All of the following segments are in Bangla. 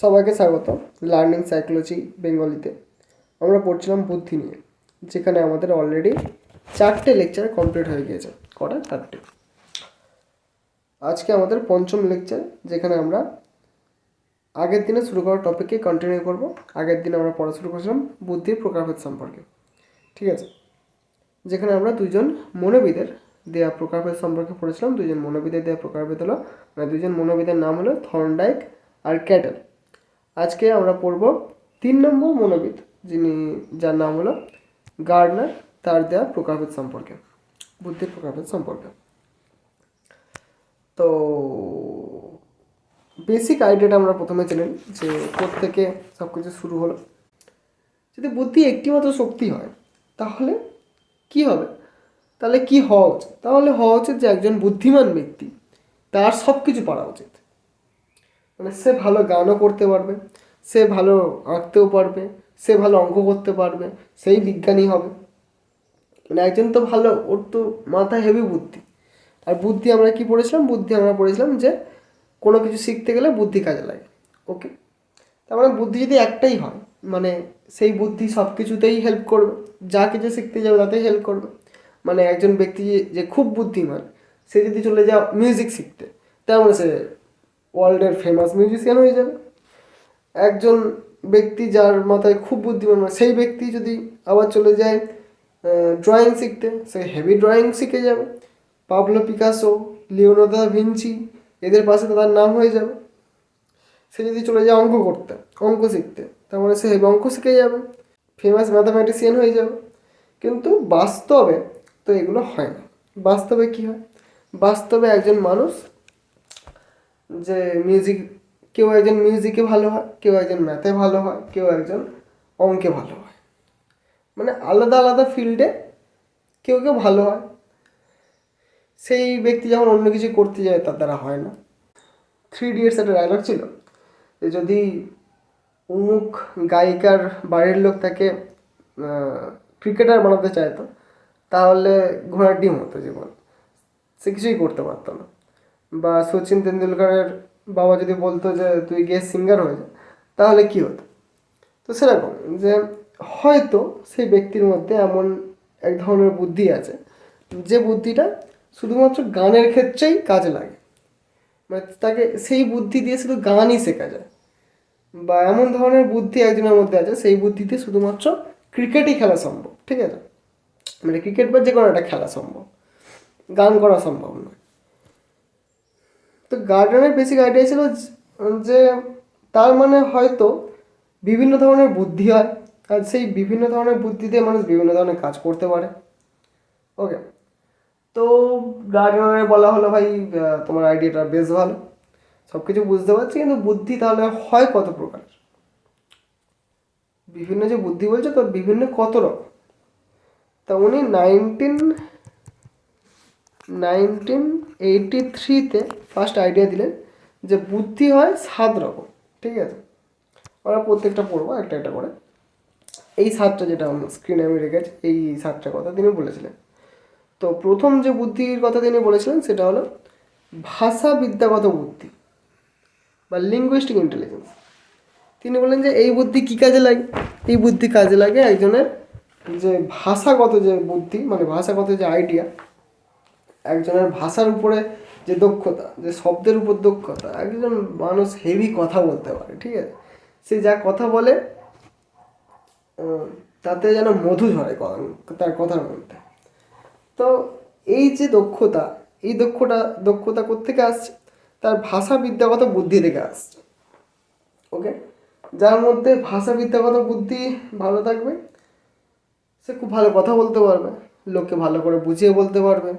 সবাইকে স্বাগত লার্নিং সাইকোলজি বেঙ্গলিতে আমরা পড়ছিলাম বুদ্ধি নিয়ে, যেখানে আমাদের অলরেডি চারটে লেকচার কমপ্লিট হয়ে গিয়েছে, কটা? চারটে। আজকে আমাদের পঞ্চম লেকচার যেখানে আমরা আগের দিনে শুরু করা টপিককে কন্টিনিউ করব। আগের দিন আমরা পড়া শুরু করেছিলাম বুদ্ধির প্রকারভেদ সম্পর্কে, ঠিক আছে? যেখানে আমরা দুজন মনোবিদের দেয়া প্রকারভেদ সম্পর্কে পড়েছিলাম। দুজন মনোবিদের দেয়া প্রকারভেদ হলো মানে দুজন মনোবিদের নাম হলো থর্নডাইক আর ক্যাটেল আজকে আমরা পড়ব তিন নম্বর মনোবিদ, যিনি যার নাম হলো গার্ডনার তার দেওয়া প্রকারভেদ সম্পর্কে, বুদ্ধির প্রকারভেদ সম্পর্কে। তো বেসিক আইডিয়াটা আমরা প্রথমে জেনে নিই যে থেকে সব কিছু শুরু হলো। যদি বুদ্ধি একটিমাত্র শক্তি হয়, তাহলে কি হবে? তাহলে কি হওয়া উচিত? তাহলে হওয়া উচিত যে একজন বুদ্ধিমান ব্যক্তি তার সব কিছু পারা উচিত। মানে সে ভালো গানও করতে পারবে, সে ভালো আঁকতেও পারবে, সে ভালো অঙ্ক করতে পারবে, সেই বিজ্ঞানী হবে। মানে একজন তো ভালো, ওর তো মাথায় হেভি বুদ্ধি। আর বুদ্ধি আমরা কি পড়েছিলাম? বুদ্ধি আমরা পড়েছিলাম যে কোনো কিছু শিখতে গেলে বুদ্ধি কাজে লাগে ওকে তার মানে বুদ্ধি যদি একটাই হয় মানে সেই বুদ্ধি সব কিছুতেই হেল্প করবে, যা কিছু শিখতে যাবে তাতেই হেল্প করবে। মানে একজন ব্যক্তি যে- খুব বুদ্ধিমান, সে যদি চলে যাও মিউজিক শিখতে তেমন সে ওয়ার্ল্ডের ফেমাস মিউজিশিয়ান হয়ে যাবে। একজন ব্যক্তি যার মাথায় খুব বুদ্ধিমান মানে সেই ব্যক্তি যদি আবার চলে যায় ড্রয়িং শিখতে, সে হেভি ড্রয়িং শিখে যাবে। Pablo Picasso Leonardo da Vinci এদের পাশে তার নাম হয়ে যাবে। সে যদি চলে যায় অঙ্ক করতে, অঙ্ক শিখতে, তার মানে সে হেভি অঙ্ক শিখে যাবে। ফেমাস ম্যাথামেটিশিয়ান হয়ে যাবে। কিন্তু বাস্তবে তো এগুলো হয় না। বাস্তবে কি হয়? বাস্তবে একজন মানুষ যে মিউজিক কেউ একজন মিউজিকে ভালো হয়, কেউ একজন ম্যাথে ভালো হয়, কেউ একজন অঙ্কে ভালো হয়। মানে আলাদা আলাদা ফিল্ডে কেউ কেউ ভালো হয়। সেই ব্যক্তি যখন অন্য কিছু করতে যায়, তার দ্বারা হয় না। থ্রি ইডিয়টস একটা ডায়লগ ছিল যে যদি অমুক গায়িকার বাড়ির লোক তাকে ক্রিকেটার বানাতে চাইতো, তাহলে ঘোড়ার ডিম হতো জীবন। সে কিছুই করতে পারতো না। বা সচিন তেন্ডুলকারের বাবা যদি বলতো যে তুই গিয়ে সিঙ্গার হয়ে যা, তাহলে কী হতো? তো সেরকম যে হয়তো সেই ব্যক্তির মধ্যে এমন এক ধরনের বুদ্ধি আছে, যে বুদ্ধিটা শুধুমাত্র গানের ক্ষেত্রেই কাজে লাগে। মানে তাকে সেই বুদ্ধি দিয়ে শুধু গানই শেখা যায়। বা এমন ধরনের বুদ্ধি একজনের মধ্যে আছে, সেই বুদ্ধিতে শুধুমাত্র ক্রিকেটই খেলা সম্ভব, ঠিক আছে? মানে ক্রিকেট বা যে কোনো একটা খেলা সম্ভব, গান করা সম্ভব নয়। তো গার্ডেনের বেসিক আইডিয়া ছিল যে তার মানে হয়তো বিভিন্ন ধরনের বুদ্ধি হয়। আর সেই বিভিন্ন ধরনের বুদ্ধি দিয়ে মানুষ বিভিন্ন ধরনের কাজ করতে পারে। ওকে তো গার্ডেনারে বলা হলো, ভাই তোমার আইডিয়াটা বেশ ভালো। সব কিছু বুঝতে পারছি, কিন্তু বুদ্ধি তাহলে হয় কত প্রকার বিভিন্ন যে বুদ্ধি বলছে তো বিভিন্ন কত রকম? তা উনি নাইনটিন নাইনটিন এইটি থ্রিতে ফার্স্ট আইডিয়া দিলেন যে বুদ্ধি হয় সাত রকম, ঠিক আছে? আমরা প্রত্যেকটা পড়ব, একটা একটা করে। এই সাতটা যেটা স্ক্রিনে আমি রেখেছি, এই সাতটা কথা তিনি বলেছিলেন। তো প্রথম যে বুদ্ধির কথা তিনি বলেছিলেন, সেটা হলো ভাষা বিদ্যাগত বুদ্ধি বা লিঙ্গুইস্টিক ইন্টেলিজেন্স তিনি বললেন যে এই বুদ্ধি কী কাজে লাগে? এই বুদ্ধি কাজে লাগে একজনের যে ভাষাগত যে বুদ্ধি মানে ভাষাগত যে আইডিয়া একজনের ভাষার উপরে যে দক্ষতা, যে শব্দের উপর দক্ষতা, একজন মানুষ হেভি কথা বলতে পারে, ঠিক আছে? সে যা কথা বলে তাতে যেন মধু ঝরে তার কথার মধ্যে। তো এই যে দক্ষতা, এই দক্ষতা দক্ষতা কোত্থেকে আসছে? তার ভাষা বিদ্যাগত বুদ্ধি থেকে আসছে। ওকে যার মধ্যে ভাষা বিদ্যাগত বুদ্ধি ভালো থাকবে, সে খুব ভালো কথা বলতে পারবে, লোককে ভালো করে বুঝিয়ে বলতে পারবে।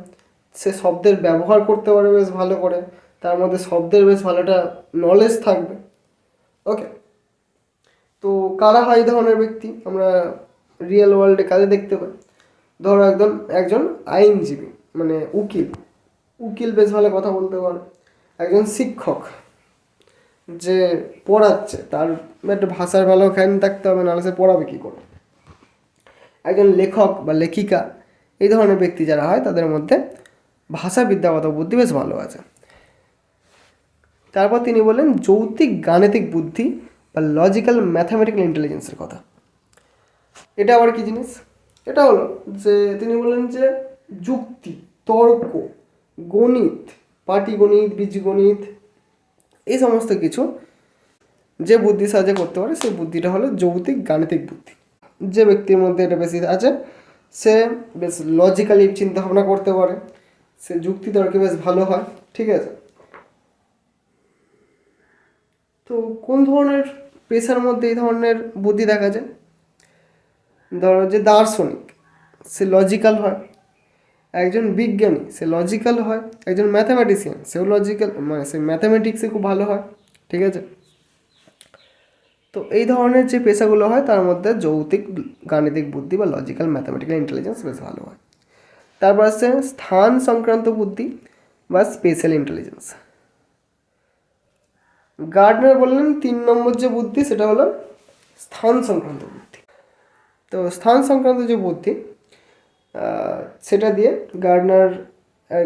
সে শব্দের ব্যবহার করতে পারবে বেশ ভালো করে। তার মধ্যে শব্দের বেশ ভালোটা নলেজ থাকবে। ওকে তো কারা হয় ধরনের ব্যক্তি? আমরা রিয়েল ওয়ার্ল্ডে কাজে দেখতে পাই? ধরো একজন একজন আইনজীবী মানে উকিল। উকিল বেশ ভালো কথা বলতে পারে। একজন শিক্ষক, যে পড়াচ্ছে, তার একটা ভাষার ভালো জ্ঞান থাকতে হবে, নাহলে সে পড়াবে কী করে? একজন লেখক বা লেখিকা, এই ধরনের ব্যক্তি যারা হয়, তাদের মধ্যে ভাষা বিদ্যাগত বুদ্ধি বেশ ভালো আছে। তারপর তিনি বললেন যৌতিক গাণিতিক বুদ্ধি বা লজিক্যাল ম্যাথামেটিক্যাল ইন্টেলিজেন্সের কথা। এটা আবার কি জিনিস? এটা হলো যে তিনি বললেন যে যুক্তি, তর্ক, গণিত, পাটিগণিত, বীজগণিত, এই সমস্ত কিছু যে বুদ্ধি সাহায্যে করতে পারে, সেই বুদ্ধিটা হলো যৌতিক গাণিতিক বুদ্ধি। যে ব্যক্তির মধ্যে এটা বেশি আছে, সে বেশ লজিক্যালি চিন্তা ভাবনা করতে পারে। সে যুক্তি তর্কে বেশ ভালো হয়? ঠিক আছে। তো কোন ধরনের পেশার মধ্যে এই ধরনের বুদ্ধি দেখা যায়? ধরো যে দার্শনিক, সে লজিক্যাল হয়। একজন বিজ্ঞানী, সে লজিক্যাল হয়। একজন ম্যাথামেটিশিয়ান সেও লজিক্যাল মানে সে ম্যাথামেটিক্সে খুব ভালো হয়। ঠিক আছে? তো এই ধরনের যে পেশাগুলো হয়, তার মধ্যে যৌতিক, গাণিতিক বুদ্ধি বা লজিক্যাল ম্যাথামেটিক্যাল ইন্টেলিজেন্স বেশ ভালো হয়। তারপর আসছে স্থান সংক্রান্ত বুদ্ধি বা স্পেশাল ইন্টেলিজেন্স গার্ডনার বললেন তিন নম্বর যে বুদ্ধি সেটা হলো স্থান সংক্রান্ত বুদ্ধি। তো স্থান সংক্রান্ত যে বুদ্ধি সেটা দিয়ে গার্ডনার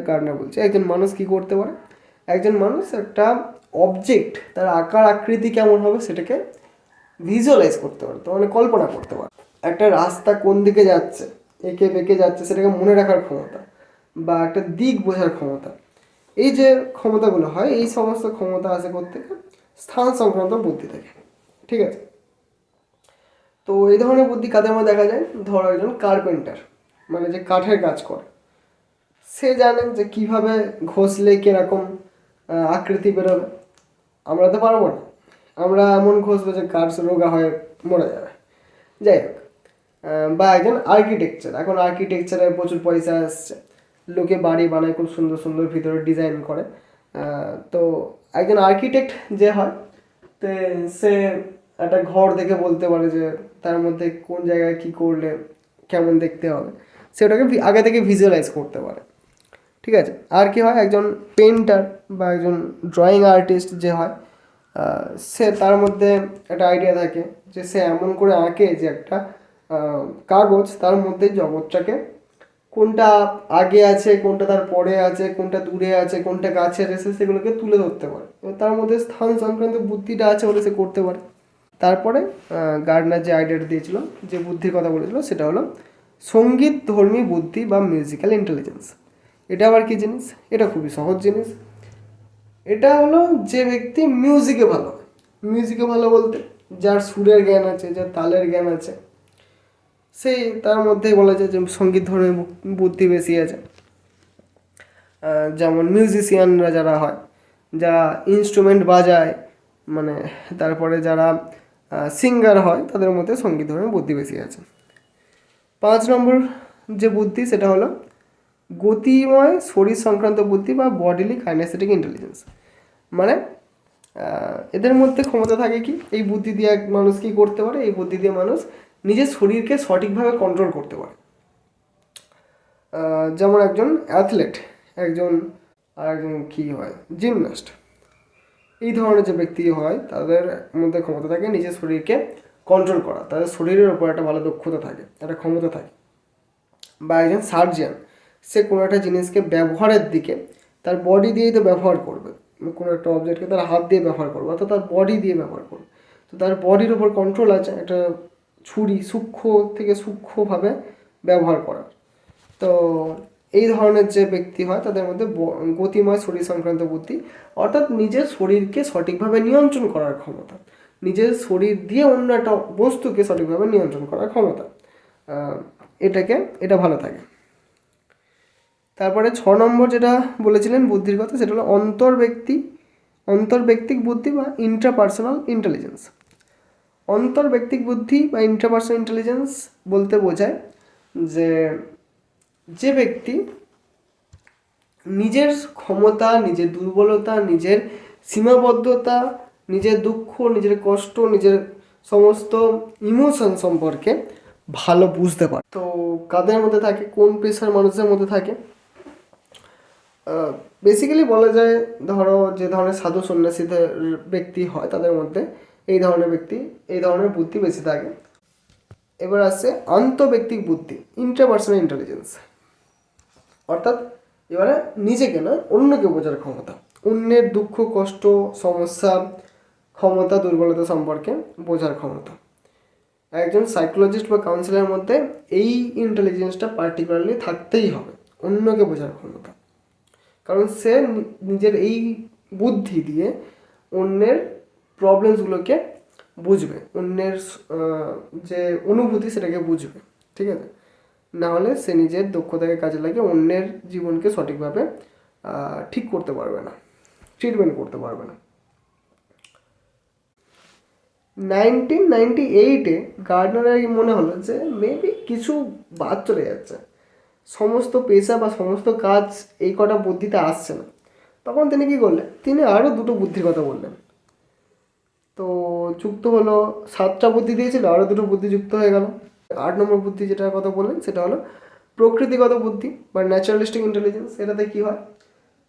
গার্ডনার বলছে, একজন মানুষ কি করতে পারে? একজন মানুষ একটা অবজেক্ট তার আকার, আকৃতি কেমন হবে সেটাকে ভিজুয়ালাইজ করতে পারে, তো মানে কল্পনা করতে পারে। একটা রাস্তা কোন দিকে যাচ্ছে? এঁকে বেঁকে যাচ্ছে, সেটাকে মনে রাখার ক্ষমতা বা একটা দিক বোঝার ক্ষমতা। এই যে ক্ষমতাগুলো হয়, এই সমস্ত ক্ষমতা আসে করতে স্থান সংক্রান্ত বুদ্ধি থেকে, ঠিক আছে? তো এই ধরনের বুদ্ধি কাদের মধ্যে দেখা যায়? ধরো একজন কার্পেন্টার মানে যে কাঠের কাজ করে। সে জানে যে কীভাবে ঘষলে কীরকম আকৃতি বেরোবে। আমরা তো পারব না। আমরা এমন ঘষবো যে কাঠ রোগা হয়ে মরে যাবে। যাই হোক বা একজন আর্কিটেকচার এখন আর্কিটেকচারে প্রচুর পয়সা আসছে। লোকে বাড়ি বানায়, খুব সুন্দর সুন্দর ভিতরে ডিজাইন করে। তো একজন আর্কিটেক্ট যে হয়, তো সে একটা ঘর দেখে বলতে পারে যে, তার মধ্যে কোন জায়গায় কি করলে কেমন দেখতে হবে। সেটাকে আগে থেকে ভিজুয়ালাইজ করতে পারে। ঠিক আছে? আর কি হয়, একজন পেন্টার বা একজন ড্রয়িং আর্টিস্ট যে হয় সে তার মধ্যে একটা আইডিয়া থাকে যে, সে এমন করে আঁকে যে একটা কাগজ তার মধ্যে জগৎটাকে। কোনটা আগে আছে, কোনটা তার পরে আছে, কোনটা দূরে আছে, কোনটা কাছে এসে সেগুলোকে তুলে ধরতে পারে। এবং তার মধ্যে স্থান সংক্রান্ত বুদ্ধিটা আছে বলে সে করতে পারে। তারপরে গার্ডনার যে আইডিয়াটা দিয়েছিল, যে বুদ্ধির কথা বলেছিল, সেটা হলো সংগীত, ধর্মী বুদ্ধি বা মিউজিক্যাল ইন্টেলিজেন্স এটা আবার কী জিনিস? এটা খুবই সহজ জিনিস। এটা হলো যে ব্যক্তি মিউজিকে ভালো মিউজিকে ভালো বলতে, যার সুরের জ্ঞান আছে, যার তালের জ্ঞান আছে সেই তার মধ্যেই বলা যায় যে সংগীত ধর্মের বুদ্ধি বেশি আছে। যেমন মিউজিশিয়ানরা যারা হয়, যারা ইনস্ট্রুমেন্ট বাজায় মানে তারপরে যারা সিঙ্গার হয়, তাদের মধ্যে সংগীত ধর্মের বুদ্ধি বেশি আছে। পাঁচ নম্বর যে বুদ্ধি, সেটা হলো গতিময় শরীর সংক্রান্ত বুদ্ধি বা বডিলি কাইনেসেটিক ইন্টেলিজেন্স মানে এদের মধ্যে ক্ষমতা থাকে কি? এই বুদ্ধি দিয়ে এক মানুষ কি করতে পারে? এই বুদ্ধি দিয়ে মানুষ নিজের শরীরকে সঠিকভাবে কন্ট্রোল করতে পারে। যেমন একজন অ্যাথলেট একজন, আর একজন কী হয় জিমনাস্ট এই ধরনের যে ব্যক্তি হয়, তাদের মধ্যে ক্ষমতা থাকে নিজের শরীরকে কন্ট্রোল করা। তাদের শরীরের ওপর একটা ভালো দক্ষতা থাকে, একটা ক্ষমতা থাকে। বা একজন সার্জিয়ান সে কোনো একটা জিনিসকে ব্যবহারের দিকে তার বডি দিয়েই তো ব্যবহার করবে। কোনো একটা অবজেক্টকে তার হাত দিয়ে ব্যবহার করবে, অর্থাৎ তার বডি দিয়ে ব্যবহার করবে। তো তার বডির ওপর কন্ট্রোল আছে, একটা ছুরি সূক্ষ্ম থেকে সূক্ষ্মভাবে ব্যবহার করার তো এই ধরনের যে ব্যক্তি হয়, তাদের মধ্যে গতিময় শরীর সংক্রান্ত বুদ্ধি, অর্থাৎ নিজের শরীরকে সঠিকভাবে নিয়ন্ত্রণ করার ক্ষমতা। নিজের শরীর দিয়ে অন্য একটা বস্তুকে সঠিকভাবে নিয়ন্ত্রণ করার ক্ষমতা। এটাকে, এটা ভালো থাকে। তারপরে ছ নম্বর যেটা বলেছিলেন বুদ্ধির কথা, সেটা হলো অন্তর্ব্যক্তি, অন্তর্ব্যক্তিক বুদ্ধি বা ইন্ট্রাপার্সোনাল ইন্টেলিজেন্স অন্তর্ব্যক্তিক বুদ্ধি বা ইন্ট্রাপার্সোনাল ইন্টেলিজেন্স বলতে বোঝায় যে যে ব্যক্তি নিজের ক্ষমতা, নিজের দুর্বলতা, নিজের সীমাবদ্ধতা, নিজের দুঃখ, নিজের কষ্ট, নিজের সমস্ত ইমোশন সম্পর্কে ভালো বুঝতে পারে। তো কাদের মধ্যে থাকে, কোন পেশার মানুষের মধ্যে থাকে? বেসিক্যালি বলা যায়, ধরো যে ধরনের সাধু সন্ন্যাসীদের ব্যক্তি হয় তাদের মধ্যে। এই ধরনের ব্যক্তি, এই ধরনের বুদ্ধি বেশি থাকে। এবার আসছে আন্তঃব্যক্তিক বুদ্ধি ইন্টারপার্সোনাল ইন্টেলিজেন্স অর্থাৎ এবারে নিজেকে না অন্যকে বোঝার ক্ষমতা। অন্যের দুঃখ, কষ্ট, সমস্যা, ক্ষমতা, দুর্বলতা সম্পর্কে বোঝার ক্ষমতা। একজন সাইকোলজিস্ট বা কাউন্সিলের মধ্যে এই ইন্টেলিজেন্সটা পার্টিকুলারলি থাকতেই হবে, অন্যকে বোঝার ক্ষমতা। কারণ সে নিজের এই বুদ্ধি দিয়ে অন্যের প্রবলেমসগুলোকে বুঝবে, অন্যের যে অনুভূতি সেটাকে বুঝবে, ঠিক আছে? না হলে সে নিজের দক্ষতাকে কাজে লাগিয়ে অন্যের জীবনকে সঠিকভাবে ঠিক করতে পারবে না ট্রিটমেন্ট করতে পারবে না। নাইনটিন নাইনটি এইটে গার্ডনারের মনে হলো যে মেবি কিছু বাদ চলে যাচ্ছে। সমস্ত পেশা বা সমস্ত কাজ এই কটা বুদ্ধিতে আসছে না। তখন তিনি কী করলেন? তিনি আরও দুটো বুদ্ধির কথা বললেন। তো যুক্ত হলো সাতটা বুদ্ধি দিয়েছিল আরও দুটো বুদ্ধি যুক্ত হয়ে গেল। আট নম্বর বুদ্ধি যেটার কথা বললেন, সেটা হলো প্রকৃতিগত বুদ্ধি বা ন্যাচারালিস্টিক ইন্টেলিজেন্স এটাতে কি হয়?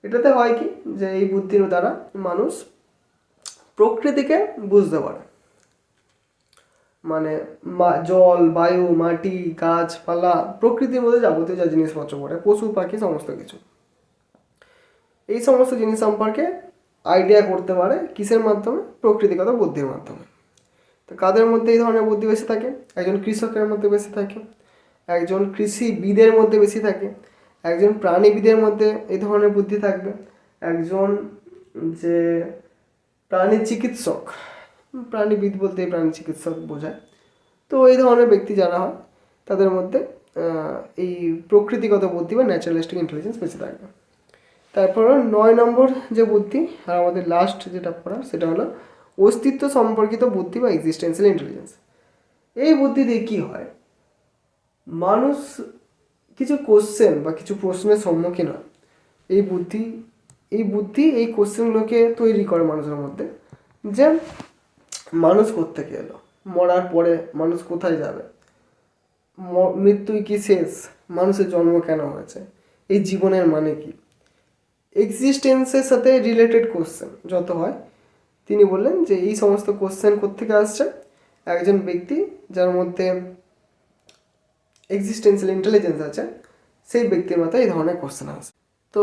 এটাতে হয় কি? যে এই বুদ্ধির দ্বারা মানুষ প্রকৃতিকে বুঝতে পারে। মানে জল, বায়ু, মাটি, গাছপালা, প্রকৃতির মধ্যে যাবতীয় যা জিনিসপত্র পড়ে, পশু, পাখি, সমস্ত কিছু। এই সমস্ত জিনিস সম্পর্কে আইডিয়া করতে পারে কিসের মাধ্যমে? প্রকৃতিগত বুদ্ধির মাধ্যমে। তো কাদের মধ্যে এই ধরনের বুদ্ধি বেশি থাকে? একজন কৃষকের মধ্যে বেশি থাকে, একজন কৃষিবিদের মধ্যে বেশি থাকে, একজন প্রাণীবিদের মধ্যে এই ধরনের বুদ্ধি থাকবে, একজন যে প্রাণী চিকিৎসক, প্রাণীবিদ বলতে প্রাণী চিকিৎসক বোঝায়। তো এই ধরনের ব্যক্তি যারা হয়, তাদের মধ্যে এই প্রকৃতিগত বুদ্ধি বা ন্যাচারালিস্টিক ইন্টেলিজেন্স বেশি থাকবে। তারপর নয় নম্বর যে বুদ্ধি, আর আমাদের লাস্ট যেটা পড়া সেটা হলো অস্তিত্ব সম্পর্কিত বুদ্ধি বা এক্সিস্টেন্সিয়াল ইন্টেলিজেন্স এই বুদ্ধি দিয়ে কী হয়? মানুষ কিছু কোশ্চেন বা কিছু প্রশ্নের সম্মুখীন হয়। এই বুদ্ধি এই বুদ্ধি, এই কোশ্চেনগুলোকে তৈরি করে মানুষের মধ্যে। যে মানুষ কোত্থেকে এলো? মরার পরে মানুষ কোথায় যাবে? মৃত্যুই কি শেষ? মানুষের জন্ম কেন হয়েছে? এই জীবনের মানে কি? এক্সিস্টেন্সের সাথে রিলেটেড কোশ্চেন যত হয়, তিনি বললেন যে এই সমস্ত কোশ্চেন কোত্থেকে আসছে? একজন ব্যক্তি যার মধ্যে এক্সিস্টেন্সিয়াল ইন্টেলিজেন্স আছে, সেই ব্যক্তির মাথায় এই ধরনের কোশ্চেন আসে। তো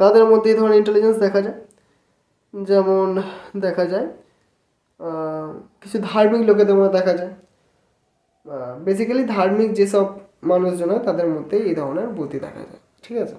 কাদের মধ্যে এই ধরনের ইন্টেলিজেন্স দেখা যায়? যেমন দেখা যায় কিছু ধার্মিক লোকেদের মধ্যে দেখা যায়। বেসিক্যালি ধার্মিক যেসব মানুষজন হয়, তাদের মধ্যে এই ধরনের বুদ্ধি দেখা যায়, ঠিক আছে?